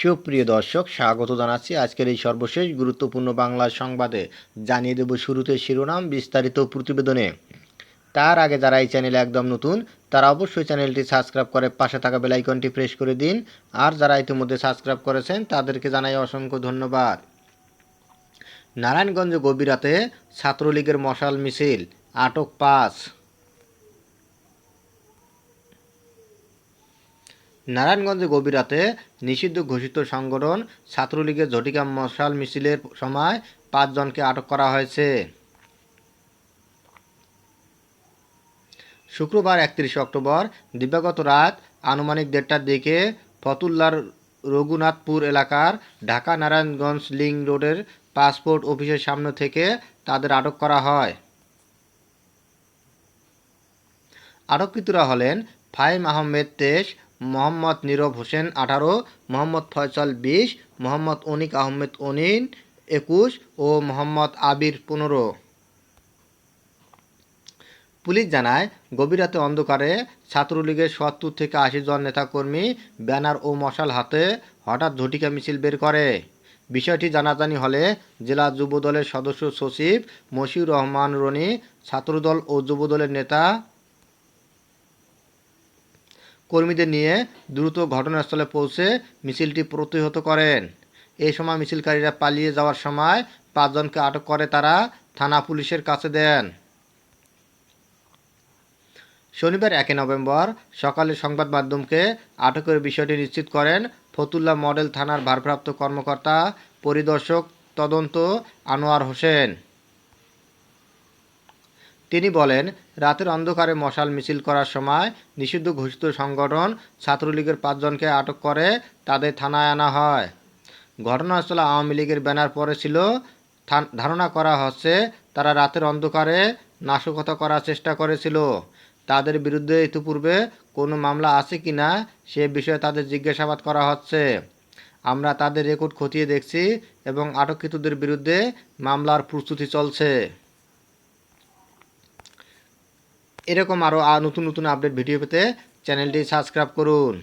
সুপ্রিয় দর্শক, স্বাগত জানাচ্ছি আজকের এই সর্বশেষ গুরুত্বপূর্ণ বাংলা সংবাদে। জানিয়ে দেব শুরুতে শিরোনাম, বিস্তারিত প্রতিবেদনে। তার আগে যারা এই চ্যানেলে একদম নতুন, তারা অবশ্যই চ্যানেলটি সাবস্ক্রাইব করে পাশে থাকা বেলাইকনটি প্রেস করে দিন। আর যারা ইতিমধ্যে সাবস্ক্রাইব করেছেন, তাদেরকে জানাই অসংখ্য ধন্যবাদ। নারায়ণগঞ্জ গভীরাতে ছাত্রলীগের মশাল মিছিল, আটক পাঁচ। নারায়ণগঞ্জে গভীর রাতে নিষিদ্ধ ঘোষিত সংগঠন ছাত্রলীগের ঝটিকা মশাল মিছিলের সময় পাঁচজনকে আটক করা হয়েছে। শুক্রবার একত্রিশে অক্টোবর দিবাগত রাত আনুমানিক দেড়টার দিকে ফতুল্লার রঘুনাথপুর এলাকার ঢাকা নারায়ণগঞ্জ লিং রোডের পাসপোর্ট অফিসের সামনে থেকে তাদের আটক করা হয়। আটককৃতরা হলেন ফাইম আহমেদ তেইশ মোহাম্মদ নীরব হোসেন আঠারো, মোহাম্মদ ফয়সাল বিশ, মোহাম্মদ অনিক আহমেদ অনিন একুশ ও মোহাম্মদ আবির পনেরো। পুলিশ জানায়, গভীর রাতে অন্ধকারে ছাত্রলীগের সত্তর থেকে আশি জন নেতাকর্মী ব্যানার ও মশাল হাতে হঠাৎ ঝটিকা মিছিল বের করে। বিষয়টি জানাজানি হলে জেলা যুবদলের সদস্য সচিব মশিউর রহমান রনি, ছাত্রদল ও যুবদলের নেতা কর্মীদের নিয়ে দ্রুত ঘটনাস্থলে পৌঁছে মিছিলটি প্রতিহত করেন। এই সময় মিছিলকারীরা পালিয়ে যাওয়ার সময় পাঁচজনকে আটক করে তারা থানা পুলিশের কাছে দেন। শনিবার একে নভেম্বর সকালে সংবাদ মাধ্যমকে আটকের বিষয়টি নিশ্চিত করেন ফতুল্লা মডেল থানার ভারপ্রাপ্ত কর্মকর্তা, পরিদর্শক, তদন্ত আনোয়ার হোসেন। তিনি বলেন, রাতের অন্ধকারে মশাল মিছিল করার সময় নিষিদ্ধ ঘোষিত সংগঠন ছাত্রলীগের পাঁচজনকে আটক করে তাদের থানায় আনা হয়। ঘটনাস্থলে আওয়ামী লীগের ব্যানার পরে ছিল ধারণা করা হচ্ছে তারা রাতের অন্ধকারে নাশকতা করার চেষ্টা করেছিল। তাদের বিরুদ্ধে ইতিপূর্বে কোনো মামলা আছে কি না সে বিষয়ে তাদের জিজ্ঞাসাবাদ করা হচ্ছে। আমরা তাদের রেকর্ড খতিয়ে দেখছি এবং আটককৃতদের বিরুদ্ধে মামলার প্রস্তুতি চলছে। এরকম আরও নতুন নতুন আপডেট ভিডিও পেতে চ্যানেলটি সাবস্ক্রাইব করুন।